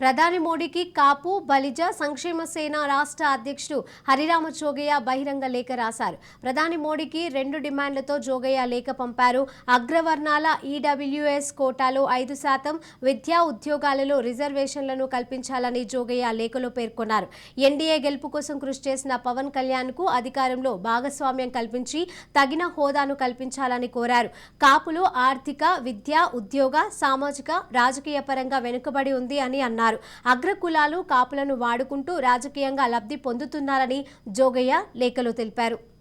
ప్రధాని మోడీకి కాపు బలిజ సంక్షేమ సేన రాష్ట్ర అధ్యక్షుడు హరిరామ జోగయ్య బహిరంగ లేఖ రాశారు. ప్రధాని మోడీకి రెండు డిమాండ్లతో జోగయ్య లేఖ పంపారు. అగ్రవర్ణాల ఈడబ్ల్యూఎస్ కోటాలో ఐదు శాతం విద్యా ఉద్యోగాలలో రిజర్వేషన్లను కల్పించాలని జోగయ్య లేఖలో పేర్కొన్నారు. ఎన్డీఏ గెలుపు కోసం కృషి చేసిన పవన్ కళ్యాణ్కు అధికారంలో భాగస్వామ్యం కల్పించి తగిన హోదాను కల్పించాలని కోరారు. కాపులు ఆర్థిక విద్య ఉద్యోగ సామాజిక రాజకీయ పరంగా వెనుకబడి ఉంది అని అన్నారు. అగ్ర కులాలు కాపులను వాడుకుంటూ రాజకీయంగా లబ్ధి పొందుతున్నారని జోగయ్య లేఖలో తెలిపారు.